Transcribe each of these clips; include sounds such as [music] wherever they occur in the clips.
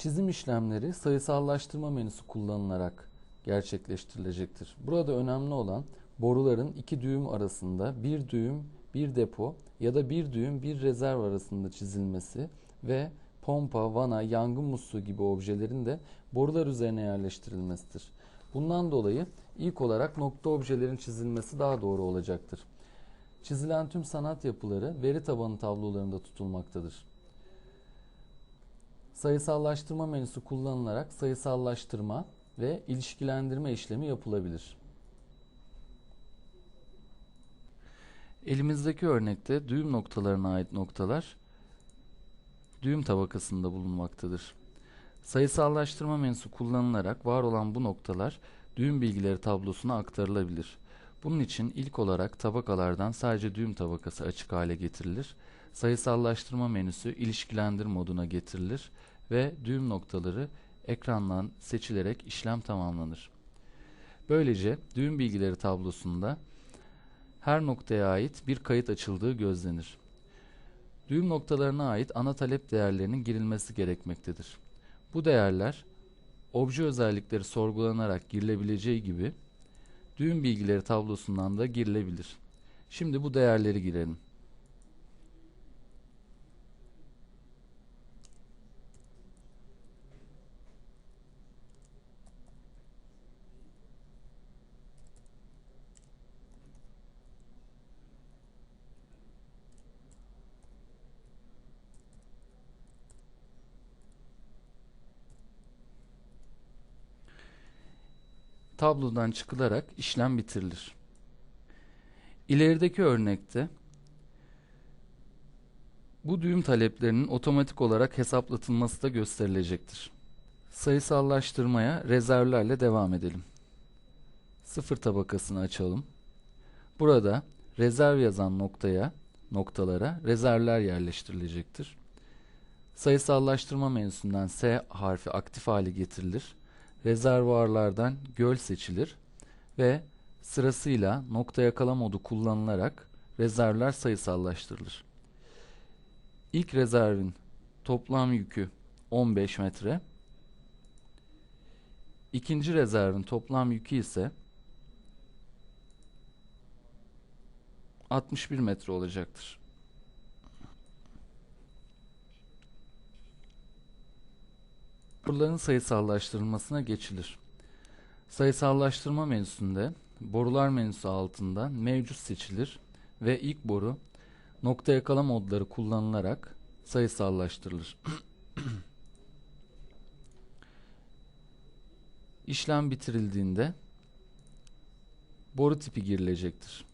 Çizim işlemleri sayısallaştırma menüsü kullanılarak gerçekleştirilecektir. Burada önemli olan boruların iki düğüm arasında bir düğüm bir depo ya da bir düğüm bir rezerv arasında çizilmesi ve pompa, vana, yangın musluğu gibi objelerin de borular üzerine yerleştirilmesidir. Bundan dolayı ilk olarak nokta objelerin çizilmesi daha doğru olacaktır. Çizilen tüm sanat yapıları veri tabanı tablolarında tutulmaktadır. Sayısallaştırma menüsü kullanılarak sayısallaştırma ve ilişkilendirme işlemi yapılabilir. Elimizdeki örnekte düğüm noktalarına ait noktalar düğüm tabakasında bulunmaktadır. Sayısallaştırma menüsü kullanılarak var olan bu noktalar düğüm bilgileri tablosuna aktarılabilir. Bunun için ilk olarak tabakalardan sadece düğüm tabakası açık hale getirilir. Sayısallaştırma menüsü ilişkilendir moduna getirilir ve düğüm noktaları ekrandan seçilerek işlem tamamlanır. Böylece düğüm bilgileri tablosunda her noktaya ait bir kayıt açıldığı gözlenir. Düğüm noktalarına ait ana talep değerlerinin girilmesi gerekmektedir. Bu değerler obje özellikleri sorgulanarak girilebileceği gibi düğüm bilgileri tablosundan da girilebilir. Şimdi bu değerleri girelim. Tablodan çıkılarak işlem bitirilir. İlerideki örnekte bu düğüm taleplerinin otomatik olarak hesaplatılması da gösterilecektir. Sayısallaştırmaya rezervlerle devam edelim. Sıfır tabakasını açalım. Burada rezerv yazan noktaya, noktalara rezervler yerleştirilecektir. Sayısallaştırma menüsünden S harfi aktif hale getirilir rezervuarlardan göl seçilir ve sırasıyla nokta yakala modu kullanılarak rezervler sayısallaştırılır. İlk rezervin toplam yükü 15 metre. İkinci rezervin toplam yükü ise 61 metre olacaktır. Boruların sayısallaştırılmasına geçilir. Sayısallaştırma menüsünde borular menüsü altında mevcut seçilir ve ilk boru nokta yakala modları kullanılarak sayısallaştırılır. [clears throat] İşlem bitirildiğinde boru tipi girilecektir.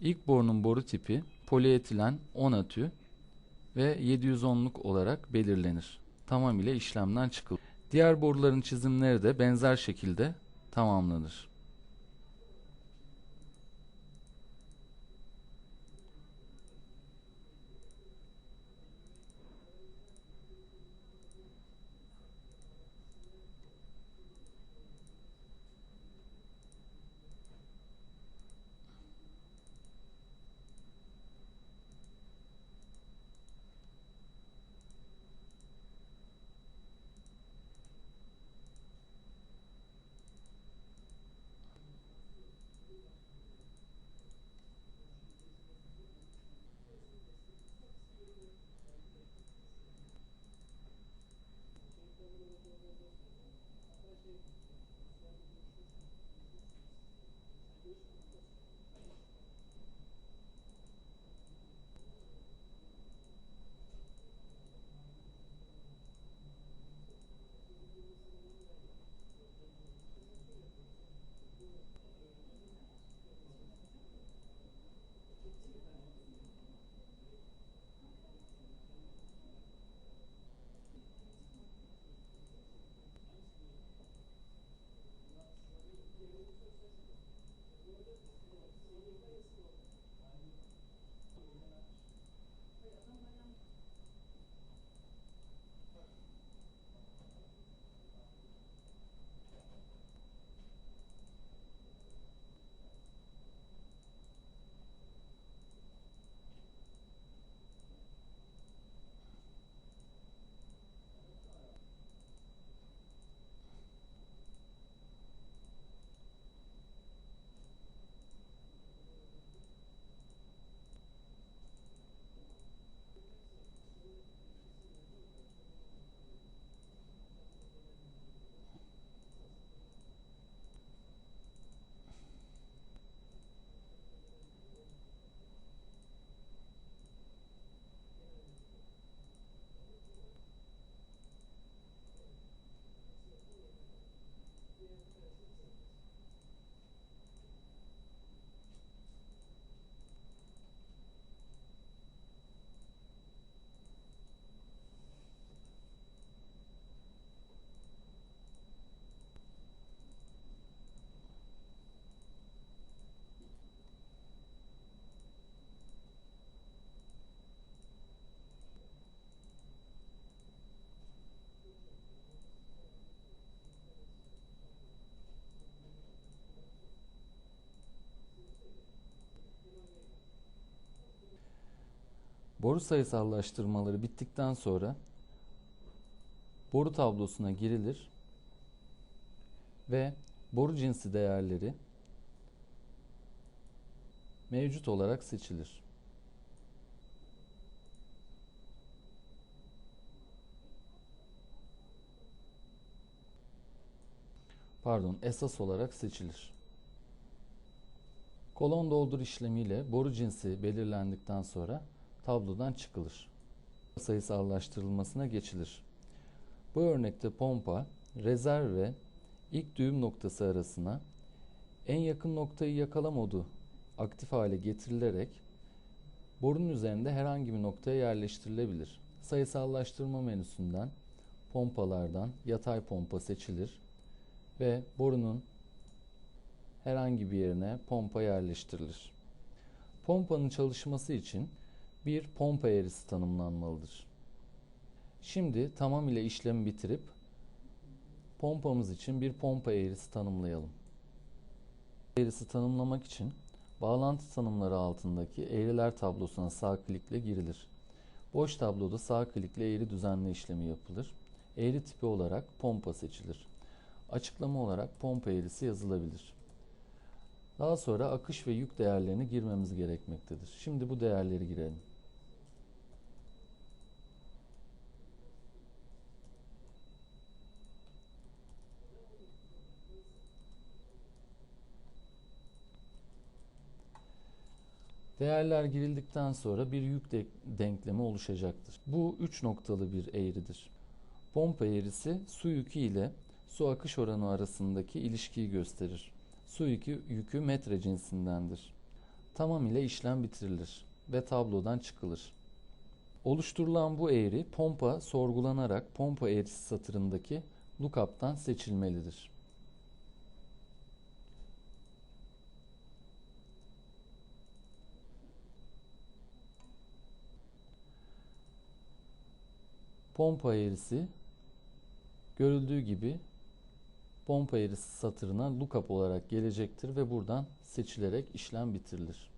İlk borunun boru tipi polietilen 10 atü ve 710'luk olarak belirlenir. Tamamıyla işlemden çıkılır. Diğer boruların çizimleri de benzer şekilde tamamlanır. Boru sayısallaştırmaları bittikten sonra boru tablosuna girilir ve boru cinsi değerleri mevcut olarak seçilir. Pardon, esas olarak seçilir. Kolon doldur işlemiyle boru cinsi belirlendikten sonra tablodan çıkılır. Sayısallaştırılmasına geçilir. Bu örnekte pompa, rezerv ve ilk düğüm noktası arasına en yakın noktayı yakala modu aktif hale getirilerek borunun üzerinde herhangi bir noktaya yerleştirilebilir. Sayısallaştırma menüsünden pompalardan yatay pompa seçilir ve borunun herhangi bir yerine pompa yerleştirilir. Pompanın çalışması için bir pompa eğrisi tanımlanmalıdır. Şimdi tamamıyla işlemi bitirip pompamız için bir pompa eğrisi tanımlayalım. Eğrisi tanımlamak için bağlantı tanımları altındaki eğriler tablosuna sağ klikle girilir. Boş tabloda sağ klikle eğri düzenle işlemi yapılır. Eğri tipi olarak pompa seçilir. Açıklama olarak pompa eğrisi yazılabilir. Daha sonra akış ve yük değerlerini girmemiz gerekmektedir. Şimdi bu değerleri girelim. Değerler girildikten sonra bir yük de denklemi oluşacaktır. Bu üç noktalı bir eğridir. Pompa eğrisi su yükü ile su akış oranı arasındaki ilişkiyi gösterir. Su yükü, yükü metre cinsindendir. Tamamıyla işlem bitirilir ve tablodan çıkılır. Oluşturulan bu eğri pompa sorgulanarak pompa eğrisi satırındaki lookup'tan seçilmelidir. Pompa eğrisi görüldüğü gibi pompa eğrisi satırına lookup olarak gelecektir ve buradan seçilerek işlem bitirilir.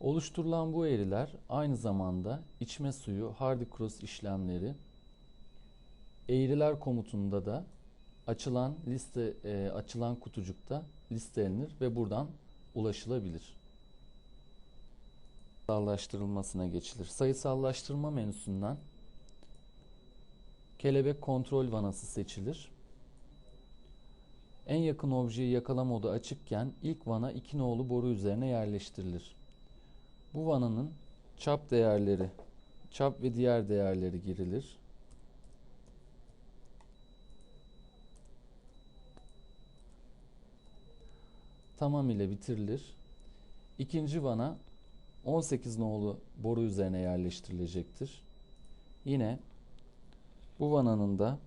Oluşturulan bu eğriler aynı zamanda içme suyu, hardy cross işlemleri, eğriler komutunda da açılan liste e, açılan kutucukta listelenir ve buradan ulaşılabilir. Sayısallaştırılmasına geçilir. Sayısallaştırma menüsünden kelebek kontrol vanası seçilir. En yakın objeyi yakala modu açıkken ilk vana 2 nolu boru üzerine yerleştirilir. Bu vananın çap değerleri, çap ve diğer değerleri girilir. Tamamıyla bitirilir. İkinci vana 18 nolu boru üzerine yerleştirilecektir. Yine bu vananın da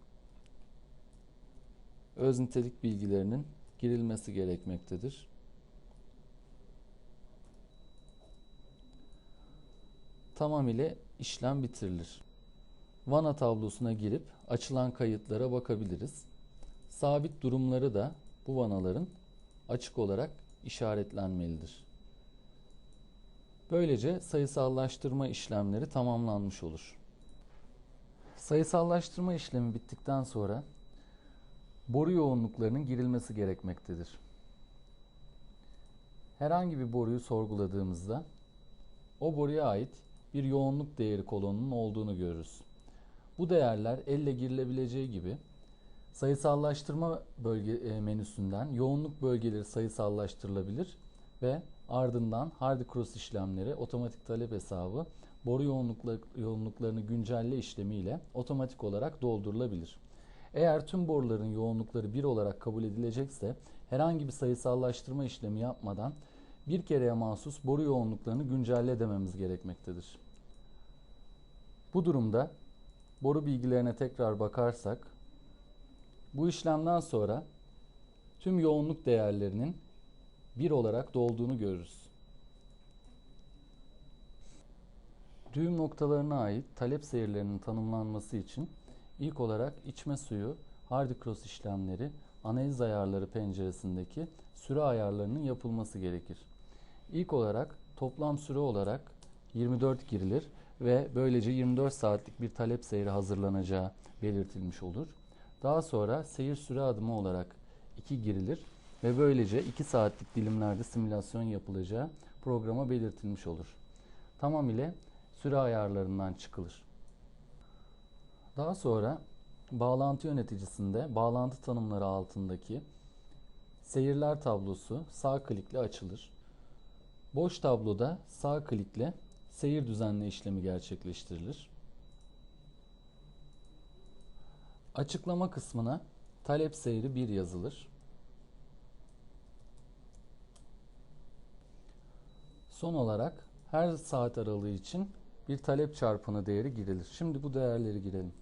öz nitelik bilgilerinin girilmesi gerekmektedir. Tamamıyla işlem bitirilir. Vana tablosuna girip açılan kayıtlara bakabiliriz. Sabit durumları da bu vanaların açık olarak işaretlenmelidir. Böylece sayısallaştırma işlemleri tamamlanmış olur. Sayısallaştırma işlemi bittikten sonra boru yoğunluklarının girilmesi gerekmektedir. Herhangi bir boruyu sorguladığımızda o boruya ait bir yoğunluk değeri kolonunun olduğunu görürüz. Bu değerler elle girilebileceği gibi sayısallaştırma bölge e, menüsünden yoğunluk bölgeleri sayısallaştırılabilir ve ardından hardy cross işlemleri otomatik talep hesabı boru yoğunlukla, yoğunluklarını güncelle işlemiyle otomatik olarak doldurulabilir. Eğer tüm boruların yoğunlukları 1 olarak kabul edilecekse herhangi bir sayısallaştırma işlemi yapmadan bir kereye mahsus boru yoğunluklarını güncelle dememiz gerekmektedir. Bu durumda boru bilgilerine tekrar bakarsak bu işlemden sonra tüm yoğunluk değerlerinin 1 olarak dolduğunu görürüz. Düğüm noktalarına ait talep seyirlerinin tanımlanması için ilk olarak içme suyu, hardy cross işlemleri, analiz ayarları penceresindeki süre ayarlarının yapılması gerekir. İlk olarak toplam süre olarak 24 girilir ve böylece 24 saatlik bir talep seyri hazırlanacağı belirtilmiş olur. Daha sonra seyir süre adımı olarak 2 girilir ve böylece 2 saatlik dilimlerde simülasyon yapılacağı programa belirtilmiş olur. Tamam ile süre ayarlarından çıkılır. Daha sonra bağlantı yöneticisinde bağlantı tanımları altındaki seyirler tablosu sağ klikle açılır. Boş tabloda sağ klikle seyir düzenle işlemi gerçekleştirilir. Açıklama kısmına talep seyri 1 yazılır. Son olarak her saat aralığı için bir talep çarpanı değeri girilir. Şimdi bu değerleri girelim.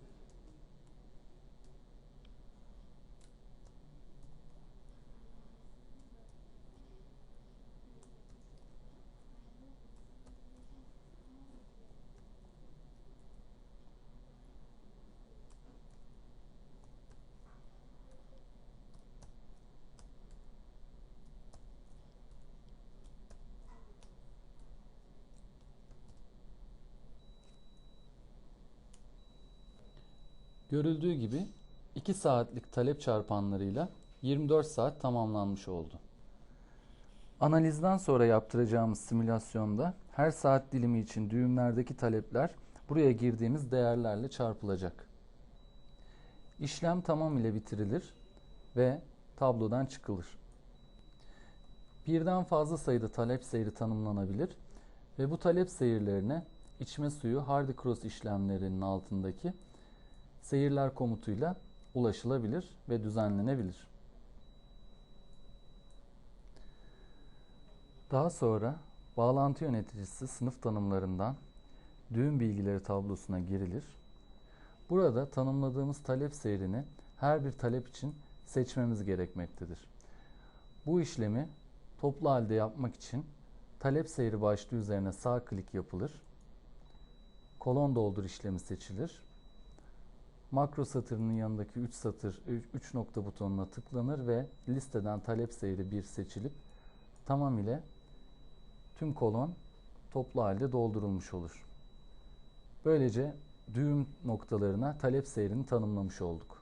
Görüldüğü gibi 2 saatlik talep çarpanlarıyla 24 saat tamamlanmış oldu. Analizden sonra yaptıracağımız simülasyonda her saat dilimi için düğümlerdeki talepler buraya girdiğimiz değerlerle çarpılacak. İşlem tamam ile bitirilir ve tablodan çıkılır. Birden fazla sayıda talep seyri tanımlanabilir ve bu talep seyirlerine içme suyu Hardy Cross işlemlerinin altındaki seyirler komutuyla ulaşılabilir ve düzenlenebilir. Daha sonra bağlantı yöneticisi sınıf tanımlarından düğüm bilgileri tablosuna girilir. Burada tanımladığımız talep seyrini her bir talep için seçmemiz gerekmektedir. Bu işlemi toplu halde yapmak için talep seyri başlığı üzerine sağ klik yapılır. Kolon doldur işlemi seçilir makro satırının yanındaki 3 satır 3 nokta butonuna tıklanır ve listeden talep seyri 1 seçilip tamam ile tüm kolon toplu halde doldurulmuş olur. Böylece düğüm noktalarına talep seyrini tanımlamış olduk.